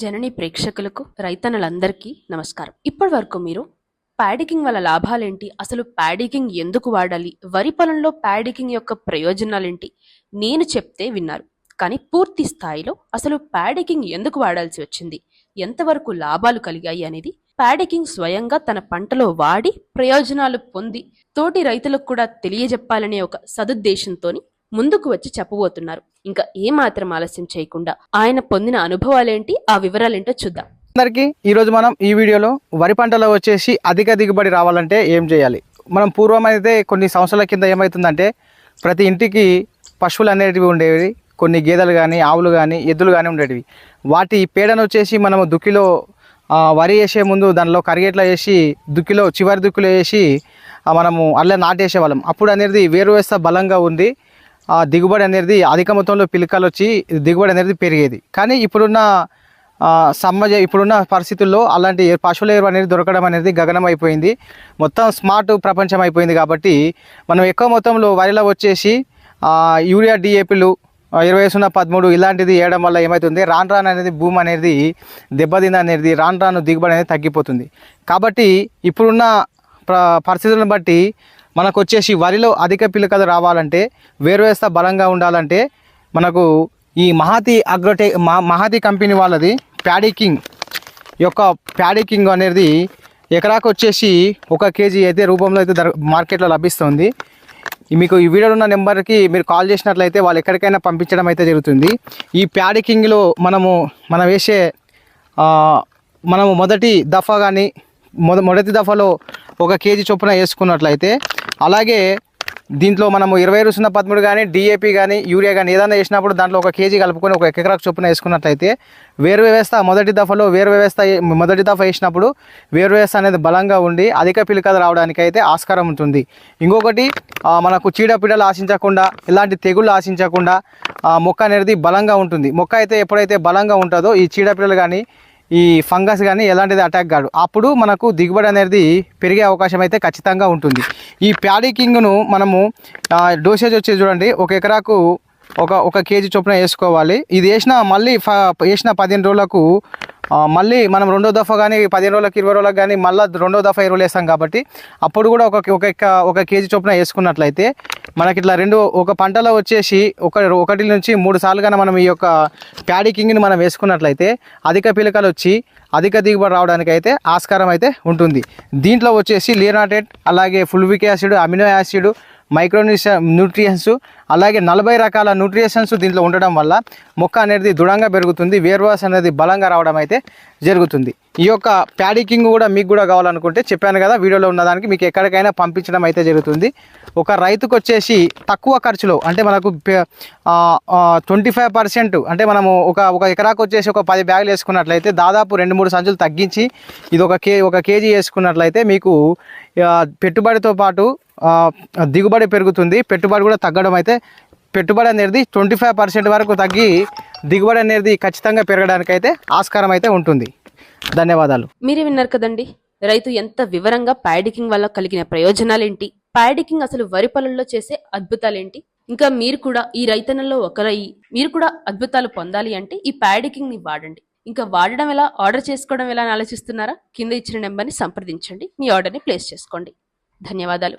జనని ప్రేక్షకులకు రైతన్నలందరికీ నమస్కారం. ఇప్పటి వరకు మీరు ప్యాడికింగ్ వల్ల లాభాలేంటి? అసలు ప్యాడికింగ్ ఎందుకు వాడాలి? వరి పొలంలో ప్యాడికింగ్ యొక్క ప్రయోజనాలేంటి? నేను చెప్తే విన్నారు. కానీ పూర్తి స్థాయిలో అసలు ప్యాడికింగ్ ఎందుకు వాడాల్సి వచ్చింది? ఎంతవరకు లాభాలు కలిగాయి అనేది ప్యాడికింగ్ స్వయంగా తన పంటలో వాడి ప్రయోజనాలు పొంది తోటి రైతులకు కూడా తెలియజెప్పాలనే ఒక సదుద్దేశంతోని ముందుకు వచ్చి చెప్పబోతున్నారు. ఇంకా ఏమాత్రం ఆలస్యం చేయకుండా ఆయన పొందిన అనుభవాలేంటి ఆ వివరాలేంటో చూద్దాం. అందరికీ ఈరోజు మనం ఈ వీడియోలో వరి పంటలో వచ్చేసి అధిక దిగుబడి రావాలంటే ఏం చేయాలి? మనం పూర్వం అయితే కొన్ని సంవత్సరాల కింద ఏమవుతుందంటే ప్రతి ఇంటికి పశువులు అనేటివి ఉండేవి కొన్ని గేదెలు కానీ ఆవులు కానీ ఎద్దులు కానీ ఉండేటివి. వాటి పేడను వచ్చేసి మనము దుక్కిలో వరి వేసే ముందు దానిలో కరిగేట్లా వేసి దుక్కిలో చివరి దుక్కిలో వేసి మనము అల్లె నాటేసే వాళ్ళం అప్పుడు అనేది వేరు వేస్త బలంగా ఉంది దిగుబడి అనేది అధిక మొత్తంలో పిలకలు వచ్చి దిగుబడి అనేది పెరిగేది. కానీ ఇప్పుడున్న సమజ సమాజ ఇప్పుడున్న పరిస్థితుల్లో అలాంటి పశువుల ఎరువు అనేది దొరకడం అనేది గగనం అయిపోయింది. మొత్తం స్మార్ట్ ప్రపంచం అయిపోయింది కాబట్టి మనం ఎక్కువ మొత్తంలో వరిలో వచ్చేసి యూరియా డిఏపిలు ఇరవై సున్నా పదమూడు ఇలాంటిది వేయడం వల్ల ఏమవుతుంది రాన్ రాను అనేది భూమి అనేది దెబ్బతింది అనేది రాను రాను దిగుబడి అనేది తగ్గిపోతుంది. కాబట్టి ఇప్పుడున్న ప్ర పరిస్థితులను బట్టి మనకు వచ్చేసి వరిలో అధిక పిలకలు రావాలంటే వేరువేస్త బలంగా ఉండాలంటే మనకు ఈ మహాతి అగ్రోటే మా- మహాతి కంపెనీ వాళ్ళది ప్యాడీ కింగ్. యొక్క ప్యాడీ కింగ్ అనేది ఎకరాకు వచ్చేసి ఒక కేజీ అయితే రూపంలో అయితే మార్కెట్లో లభిస్తుంది. మీకు ఈ వీడియోలో ఉన్న నెంబర్కి మీరు కాల్ చేసినట్లయితే వాళ్ళు ఎక్కడికైనా పంపించడం అయితే జరుగుతుంది. ఈ ప్యాడీ కింగ్లో మనము మనం వేసే మనము మొదటి దఫా కానీ మొద మొదటి దఫాలో ఒక కేజీ చొప్పున వేసుకున్నట్లయితే అలాగే దీంట్లో మనము ఇరవై సున్నా పదమూడు కానీ డిఏపి కానీ యూరియా కానీ ఏదైనా వేసినప్పుడు దాంట్లో ఒక కేజీ కలుపుకొని ఒక ఎకరాకు చొప్పున వేసుకున్నట్లయితే వేరు వ్యవస్థ మొదటి దఫలో వేరు వ్యవస్థ మొదటి దఫ వేసినప్పుడు వేరు వ్యవస్థ అనేది బలంగా ఉండి అధిక పిలికలు రావడానికి అయితే ఆస్కారం ఉంటుంది. ఇంకొకటి మనకు చీడపీడలు ఆశించకుండా ఇలాంటి తెగుళ్ళు ఆశించకుండా మొక్క అనేది బలంగా ఉంటుంది. మొక్క అయితే ఎప్పుడైతే బలంగా ఉంటుందో ఈ చీడపీడలు కానీ ఈ ఫంగస్ కానీ ఎలాంటిది అటాక్ కాదు. అప్పుడు మనకు దిగుబడి అనేది పెరిగే అవకాశం అయితే ఖచ్చితంగా ఉంటుంది. ఈ ప్యాడీ కింగ్ను మనము డోసేజ్ వచ్చేసి చూడండి. ఒక ఎకరాకు ఒక ఒక కేజీ చొప్పున వేసుకోవాలి. ఇది వేసిన మళ్ళీ ఫ వేసిన పదిహేను రోజులకు మళ్ళీ మనం రెండో దఫా కానీ పదిహేను రోజులకు ఇరవై రోజులకు కానీ మళ్ళీ రెండో దఫా ఎరువులు వేస్తాం కాబట్టి అప్పుడు కూడా ఒక ఒక ఒక కేజీ చొప్పున వేసుకున్నట్లయితే మనకి ఇట్లా రెండు ఒక పంటలో వచ్చేసి ఒక ఒకటి నుంచి మూడు సార్లుగా మనం ఈ యొక్క ప్యాడీ కింగ్ని మనం వేసుకున్నట్లయితే అధిక పిలకలు వచ్చి అధిక దిగుబడి రావడానికి అయితే ఆస్కారం అయితే ఉంటుంది. దీంట్లో వచ్చేసి లియనాటెడ్ అలాగే ఫుల్విక్ యాసిడ్ అమినో యాసిడ్ మైక్రోన్యూష న్యూట్రియన్స్ అలాగే నలభై రకాల న్యూట్రిషన్స్ దీంట్లో ఉండడం వల్ల మొక్క అనేది దృఢంగా పెరుగుతుంది వేర్వాస్ అనేది బలంగా రావడం అయితే జరుగుతుంది. ఈ యొక్క ప్యాడికింగ్ కూడా మీకు కూడా కావాలనుకుంటే చెప్పాను కదా వీడియోలో ఉన్నదానికి మీకు ఎక్కడికైనా పంపించడం అయితే జరుగుతుంది. ఒక రైతుకు వచ్చేసి తక్కువ ఖర్చులో అంటే మనకు ట్వంటీ ఫైవ్ పర్సెంట్ అంటే మనము ఒక ఒక ఎకరాకు వచ్చేసి ఒక పది బ్యాగులు వేసుకున్నట్లయితే దాదాపు రెండు మూడు సంచులు తగ్గించి ఇది ఒక కే ఒక కేజీ వేసుకున్నట్లయితే మీకు పెట్టుబడితో పాటు దిగుబడి పెరుగుతుంది. పెట్టుబడి కూడా తగ్గడం అయితే పెట్టుబడి అనేది ట్వంటీ ఫైవ్ పర్సెంట్ వరకు తగ్గి దిగుబడి అనేది ఖచ్చితంగా పెరగడానికి అయితే ఆస్కారం అయితే ఉంటుంది. ధన్యవాదాలు. మీరే విన్నారు కదండి రైతు ఎంత వివరంగా ప్యాడికింగ్ వల్ల కలిగిన ప్రయోజనాలేంటి? ప్యాడికింగ్ అసలు వరి పొలంలో చేసే అద్భుతాలేంటి? ఇంకా మీరు కూడా ఈ రైతన్నలో ఒకరై మీరు కూడా అద్భుతాలు పొందాలి అంటే ఈ ప్యాడికింగ్ని వాడండి. ఇంకా వాడడం ఎలా ఆర్డర్ చేసుకోవడం ఎలా అని ఆలోచిస్తున్నారా? కింద ఇచ్చిన నెంబర్ని సంప్రదించండి మీ ఆర్డర్ని ప్లేస్ చేసుకోండి. ధన్యవాదాలు.